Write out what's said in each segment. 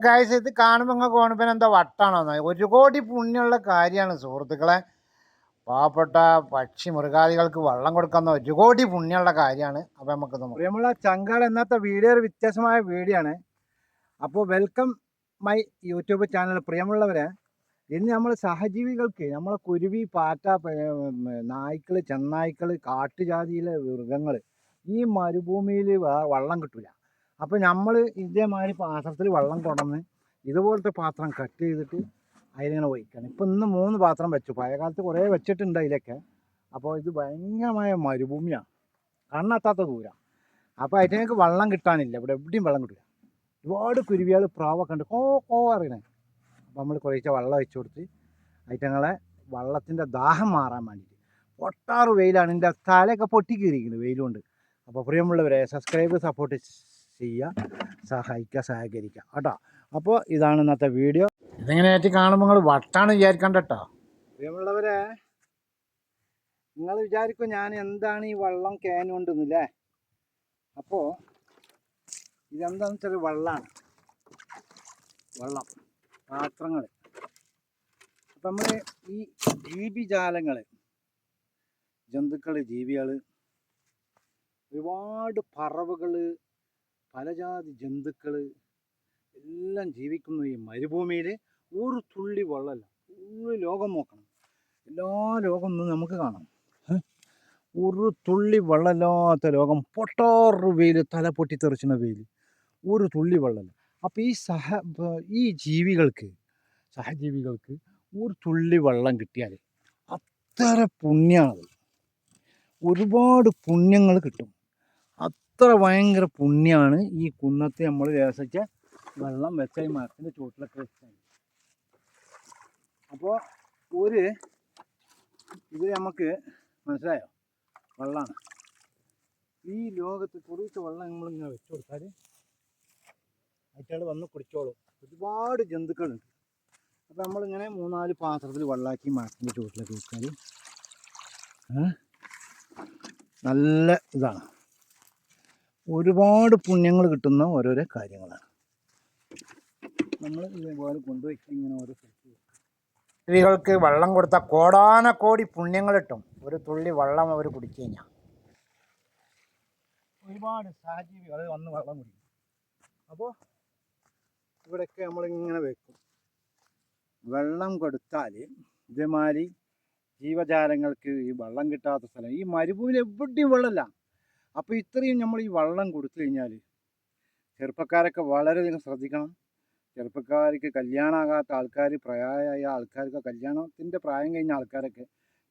Guys ഇത് കാണുമ്പോൾ നിങ്ങൾക്ക് ഓണിപ്പിന് എന്താ വട്ടാണോന്ന് ഒരു കോടി പുണ്യമുള്ള കാര്യമാണ് സുഹൃത്തുക്കളെ. പാവപ്പെട്ട പക്ഷി മൃഗാദികൾക്ക് വെള്ളം കൊടുക്കുന്ന ഒരു കോടി പുണ്യമുള്ള കാര്യമാണ്. അപ്പം നമുക്ക് പ്രിയമുള്ള ചങ്കാൾ എന്നത്തെ വീഡിയോ ഒരു വ്യത്യസ്തമായ വീഡിയോ ആണ്. അപ്പോൾ വെൽക്കം മൈ യൂട്യൂബ് ചാനൽ പ്രിയമുള്ളവരെ ഇന്ന് നമ്മൾ സഹജീവികൾക്ക് നമ്മളെ കുരുവി പാറ്റ നായ്ക്കൾ ചെന്നായ്ക്കൾ കാട്ടുജാതിയിലെ മൃഗങ്ങൾ ഈ മരുഭൂമിയിൽ വെള്ളം കിട്ടില്ല അപ്പോൾ നമ്മൾ ഇതേമാതിരി പാത്രത്തിൽ വെള്ളം കൊണ്ടുവന്ന് ഇതുപോലത്തെ പാത്രം കട്ട് ചെയ്തിട്ട് അതിലിങ്ങനെ ഒഴിക്കണം. ഇപ്പം ഇന്ന് മൂന്ന് പാത്രം വെച്ചു. പഴയ കാലത്ത് കുറേ വെച്ചിട്ടുണ്ട് അതിലൊക്കെ അപ്പോൾ ഇത് ഭയങ്കരമായ മരുഭൂമിയാണ് കണ്ണെത്താത്ത ദൂരം. അപ്പോൾ അതിനേക്ക് വെള്ളം കിട്ടാനില്ല. ഇവിടെ എവിടെയും വെള്ളം കിട്ടില്ല ഒരുപാട് കുരുവികൾ പ്രാവൊക്കെ ഉണ്ട്. കോ കോ അറിയണേ അപ്പോൾ നമ്മൾ കുറേശ്ശെ വെള്ളം ഒഴിച്ചു കൊടുത്ത് അതിറ്റങ്ങളെ വെള്ളത്തിന്റെ ദാഹം മാറാൻ വേണ്ടിയിട്ട് ഒട്ടാറ് വെയിലാണ്. എന്റെ തലയൊക്കെ പൊട്ടിക്കീറിയിരിക്കുന്നത് വെയിലുകൊണ്ട്. അപ്പോൾ പ്രിയമുള്ളവരെ സബ്സ്ക്രൈബ് സപ്പോർട്ട് ചെയ്യുക സഹായിക്കുക സഹകരിക്കുക. കേട്ടോ? അപ്പോൾ ഇതാണ് ഇന്നത്തെ വീഡിയോ. ഇതിങ്ങനെ ആയിട്ട് കാണുമ്പോൾ നിങ്ങൾ വട്ടാണ് വിചാരിക്കണ്ട കേട്ടോ പ്രിയമുള്ളവരെ നിങ്ങൾ വിചാരിക്കും ഞാൻ എന്താണ് ഈ വെള്ളം ക്യാൻ കൊണ്ടുവന്നില്ലേ? അപ്പോൾ ഇതെന്താണെന്ന് വെച്ചാൽ വെള്ളമാണ് വെള്ളം പാത്രങ്ങൾ. അപ്പം നമ്മൾ ഈ ജീവിജാലങ്ങൾ ജന്തുക്കൾ ജീവികൾ ഒരുപാട് പറവുകൾ പലജാതി ജന്തുക്കൾ എല്ലാം ജീവിക്കുന്ന ഈ മരുഭൂമിയിൽ ഒരു തുള്ളി വെള്ളമല്ല. ഫുള്ള് ലോകം നോക്കണം. എല്ലാ ലോകം ഒന്ന് നമുക്ക് കാണാം? ഒരു തുള്ളി വെള്ളമില്ലാത്ത ലോകം. പൊട്ടാറ് വെയിൽ തല പൊട്ടിത്തെറിച്ചുന്ന വെയിൽ ഒരു തുള്ളി വെള്ളമില്ല. അപ്പോൾ ഈ സഹ ഈ ജീവികൾക്ക് സഹജീവികൾക്ക് ഒരു തുള്ളി വെള്ളം കിട്ടിയാൽ അത്ര പുണ്യമാണത് ഒരുപാട് പുണ്യങ്ങൾ കിട്ടും. അത്ര ഭയങ്കര പുണ്യമാണ് ഈ കുന്നത്ത് നമ്മൾ രസിച്ച വെള്ളം വെച്ച ഈ മരത്തിന്റെ ചുവട്ടിലൊക്കെ വെച്ചാൽ അപ്പോൾ ഒരു ഇത് നമുക്ക് മനസ്സിലായോ? വെള്ളമാണ് ഈ ലോകത്ത് കുറച്ച് വെള്ളം നമ്മളിങ്ങനെ വെച്ചു കൊടുത്താൽ അയറ്റാൾ വന്ന് കുടിച്ചോളും. ഒരുപാട് ജന്തുക്കളുണ്ട്. അപ്പോൾ നമ്മളിങ്ങനെ മൂന്നാൽ പാത്രത്തിൽ വെള്ളമാക്കി മരത്തിന്റെ ചുവട്ടിലൊക്കെ വെച്ചാൽ നല്ല ഇതാണ്. ഒരുപാട് പുണ്യങ്ങൾ കിട്ടുന്ന ഓരോരോ കാര്യങ്ങളാണ്. നമ്മൾ ഇതേപോലെ കൊണ്ടുപോയി ഇങ്ങനെ ഓരോ സ്ഥലത്ത് ജീവികൾക്ക് വെള്ളം കൊടുത്ത കോടാന കോടി പുണ്യങ്ങൾ കിട്ടും. ഒരു തുള്ളി വെള്ളം അവർ കുടിച്ചു കഴിഞ്ഞാൽ ഒരുപാട് സഹജീവികൾ വന്ന് വെള്ളം കുടിക്കും. അപ്പോൾ ഇവിടെയൊക്കെ നമ്മളിങ്ങനെ വെക്കും. വെള്ളം കൊടുത്താൽ ഇതേമാതിരി ജീവജാലങ്ങൾക്ക് ഈ വെള്ളം കിട്ടാത്ത സ്ഥലം. ഈ മരുഭൂമിയിൽ എവിടെയും വെള്ളമില്ല. അപ്പോൾ ഇത്രയും നമ്മൾ ഈ വള്ളം കൊടുത്തു കഴിഞ്ഞാൽ ചെറുപ്പക്കാരൊക്കെ വളരെയധികം ശ്രദ്ധിക്കണം. ചെറുപ്പക്കാർക്ക് കല്യാണമാകാത്ത ആൾക്കാർ പ്രായമായ ആൾക്കാർക്ക് കല്യാണത്തിന്റെ പ്രായം കഴിഞ്ഞ ആൾക്കാരൊക്കെ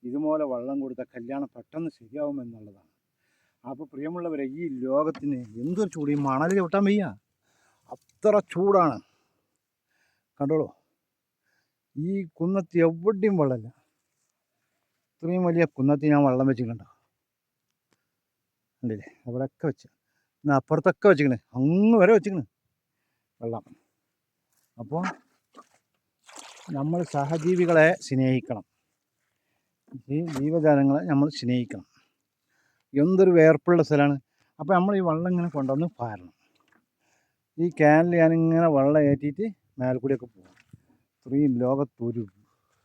ഇതുപോലെ വള്ളം കൊടുത്ത കല്യാണം പെട്ടെന്ന് ശരിയാവും എന്നുള്ളതാണ്. അപ്പോൾ പ്രിയമുള്ളവരെ ഈ ലോകത്തിന് എന്തൊരു ചൂട് ഈ മണൽ ചവിട്ടാൻ വയ്യ. അത്ര ചൂടാണ്. കണ്ടോളൂ. ഈ കുന്നത്ത് എവിടെയും വെള്ളമില്ല. ഇത്രയും വലിയ കുന്നത്ത് ഞാൻ വെള്ളം വെച്ചിട്ടുണ്ടോ? കണ്ടില്ലേ അവിടെയൊക്കെ വെച്ച്. ഇന്ന് അപ്പുറത്തൊക്കെ വെച്ചിക്കണ്. അങ്ങ് വരെ വെച്ചിക്കണ്. വെള്ളം. അപ്പോൾ നമ്മൾ സഹജീവികളെ സ്നേഹിക്കണം. ഈ ജീവജാലങ്ങളെ നമ്മൾ സ്നേഹിക്കണം. എന്തൊരു വേർപ്പുള്ള സ്ഥലമാണ്. അപ്പോൾ നമ്മൾ ഈ വെള്ളം ഇങ്ങനെ കൊണ്ടുവന്ന് പാരണം. ഈ ക്യാനിൽ ഞാനിങ്ങനെ വെള്ളം ഏറ്റിയിട്ട് മേൽക്കൂടിയൊക്കെ പോകും ഇത്രയും ലോകത്തൊരു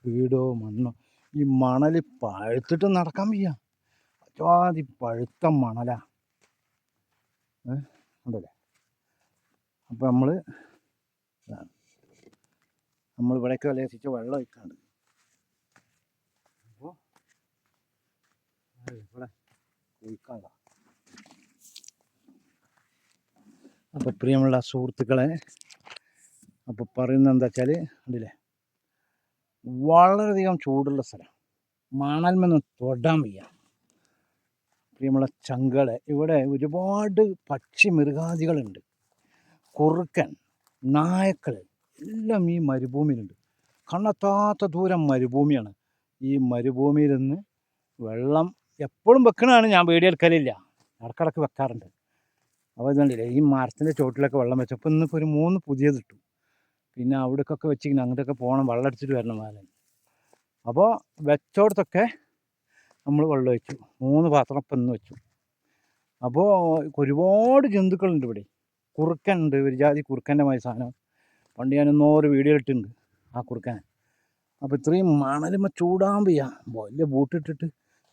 വീടോ മണ്ണോ ഈ മണൽ പഴുത്തിട്ട് നടക്കാൻ വയ്യ. അജാതി പഴുത്ത മണല ഉണ്ടല്ലേ അപ്പോൾ നമ്മൾ നമ്മൾ ഇവിടേക്ക് വിലസിച്ച് വെള്ളം ഒഴിക്കാണ്ട്. അപ്പോൾ ഇവിടെ ഒഴിക്കാനുള്ള അപ്പോൾ പ്രിയമുള്ള സുഹൃത്തുക്കളെ അപ്പോൾ പറയുന്നത് എന്താ വെച്ചാൽ ഉണ്ടല്ലേ വളരെയധികം ചൂടുള്ള സ്ഥലം. മണൽമെന്ന് തൊടാൻ വയ്യ. പ്രിയമുള്ള ചങ്കൾ ഇവിടെ ഒരുപാട് പക്ഷി മൃഗാദികളുണ്ട്. കുറുക്കൻ നായക്കൾ എല്ലാം ഈ മരുഭൂമിയിലുണ്ട്. കണ്ണെത്താത്ത ദൂരം മരുഭൂമിയാണ്. ഈ മരുഭൂമിയിൽ നിന്ന് വെള്ളം എപ്പോഴും വെക്കണതാണ് ഞാൻ വീടിയെടുക്കലില്ല ഇടക്കിടക്ക് വെക്കാറുണ്ട്. അപ്പോൾ ഇതുണ്ടല്ലേ ഈ മരത്തിന്റെ ചോട്ടിലൊക്കെ വെള്ളം വെച്ചപ്പോൾ ഇന്നിപ്പോൾ ഒരു മൂന്ന് പുതിയത് ഇട്ടു. പിന്നെ അവിടേക്കൊക്കെ വെച്ചിങ്ങനെ അങ്ങോട്ടൊക്കെ പോകണം വെള്ളം അടിച്ചിട്ട് വരണം മേലെ അപ്പോൾ വെച്ചോടത്തൊക്കെ നമ്മൾ വെള്ളം ഒഴിച്ചു. മൂന്ന് പാത്രം ഇപ്പം ഇന്ന് വെച്ചു. അപ്പോൾ ഒരുപാട് ജന്തുക്കളുണ്ട് ഇവിടെ. കുറുക്കനുണ്ട് ഒരു ജാതി കുറുക്കന്റെ മായ സാധനം. പണ്ട് ഞാൻ ഒന്നോറ് വീഡിയോ ഇട്ടിട്ടുണ്ട് ആ കുറുക്കൻ അപ്പോൾ ഇത്രയും മണലുമ്പ ചൂടാൻ വയ്യ. വലിയ ബൂട്ടിട്ടിട്ട്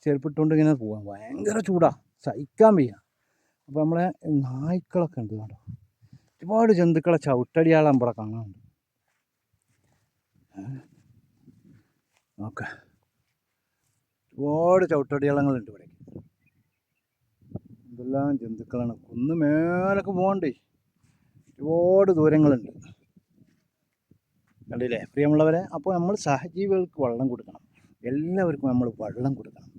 ചെരുപ്പിട്ടുകൊണ്ട് ഇങ്ങനെ പോകാം ഭയങ്കര ചൂടാ. സഹിക്കാൻ വയ്യ. അപ്പോൾ നമ്മളെ നായ്ക്കളൊക്കെ ഉണ്ട് കേട്ടോ ഒരുപാട് ജന്തുക്കളെ ചവിട്ടടിയാളം ഇവിടെ കാണാനുണ്ട്. നോക്ക. ഒരുപാട് ചവിട്ടടിയാളങ്ങളുണ്ട് ഇവിടെ എന്തെല്ലാം ജന്തുക്കളാണ്. കുന്ന് മേലൊക്കെ പോകണ്ടേ. ഒരുപാട് ദൂരങ്ങളുണ്ട്. കണ്ടില്ലേ? പ്രിയമുള്ളവരെ അപ്പോൾ നമ്മൾ സഹജീവികൾക്ക് വെള്ളം കൊടുക്കണം. എല്ലാവർക്കും നമ്മൾ വെള്ളം കൊടുക്കണം.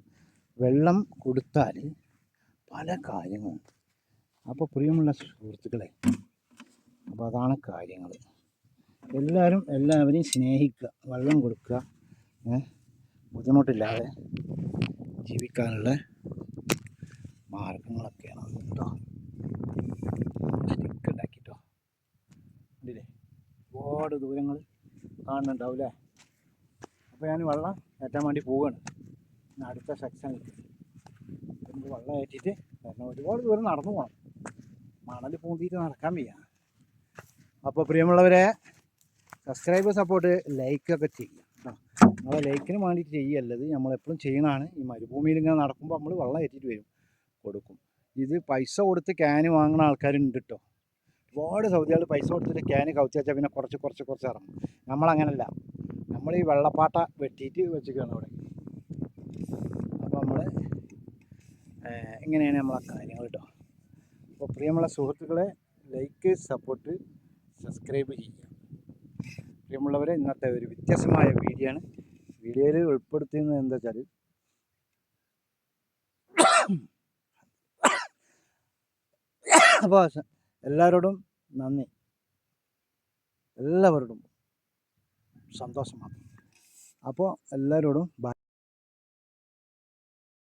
വെള്ളം കൊടുത്താൽ പല കാര്യങ്ങളും. അപ്പോൾ പ്രിയമുള്ള സുഹൃത്തുക്കളെ അപ്പോൾ അതാണ് കാര്യങ്ങൾ. എല്ലാവരും എല്ലാവരെയും സ്നേഹിക്കുക വെള്ളം കൊടുക്കുക ഏ? ബുദ്ധിമുട്ടില്ലാതെ ജീവിക്കാനുള്ള മാർഗങ്ങളൊക്കെയാണ് കേട്ടോ സ്റ്റിക്ക് ഉണ്ടാക്കിട്ടോ കണ്ടില്ലേ? ഒരുപാട് ദൂരങ്ങൾ കാണുന്നുണ്ടാവില്ലേ? അപ്പോൾ ഞാൻ വെള്ളം കയറ്റാൻ വേണ്ടി പോവുകയാണ് അടുത്ത സെക്ഷനിൽ നമുക്ക് വെള്ളം കയറ്റിയിട്ട് കാരണം ഒരുപാട് ദൂരം നടന്നു പോകണം മണൽ പൂന്തിയിട്ട് നടക്കാൻ വയ്യ. അപ്പോൾ പ്രിയമുള്ളവരെ സബ്സ്ക്രൈബ് സപ്പോർട്ട് ലൈക്കൊക്കെ ചെയ്യുക നമ്മളെ ലൈക്കിന് വേണ്ടിയിട്ട് ചെയ്യല്ലത് നമ്മളെപ്പോഴും ചെയ്യണതാണ്. ഈ മരുഭൂമിയിൽ ഇങ്ങനെ നടക്കുമ്പോൾ നമ്മൾ വെള്ളം കയറ്റിയിട്ട് വരും കൊടുക്കും. ഇത് പൈസ കൊടുത്ത് ക്യാന് വാങ്ങുന്ന ആൾക്കാരുണ്ട് കേട്ടോ ഒരുപാട് സൗദികൾ പൈസ കൊടുത്തിട്ട് ക്യാന് കവുത്തി വെച്ചാൽ പിന്നെ കുറച്ച് കുറച്ച് കുറച്ച് ഇറങ്ങും. നമ്മളങ്ങനല്ല. നമ്മൾ ഈ വെള്ളപ്പാട്ട വെട്ടിയിട്ട് വെച്ചിരിക്കുകയാണ് അവിടെ. അപ്പോൾ നമ്മൾ ഇങ്ങനെയാണ് നമ്മളെ കാര്യങ്ങൾ കേട്ടോ അപ്പോൾ പ്രിയമുള്ള സുഹൃത്തുക്കളെ ലൈക്ക് സപ്പോർട്ട് സബ്സ്ക്രൈബ് ചെയ്യുക. പ്രിയമുള്ളവരെ ഇന്നത്തെ ഒരു വ്യത്യസ്തമായ വീഡിയോ ആണ്. വീഡിയോയിൽ ഉൾപ്പെടുത്തിയെന്ന് എന്താ വെച്ചാൽ അപ്പോൾ എല്ലാവരോടും നന്ദി. എല്ലാവരോടും സന്തോഷം മാത്രം. അപ്പോൾ എല്ലാവരോടും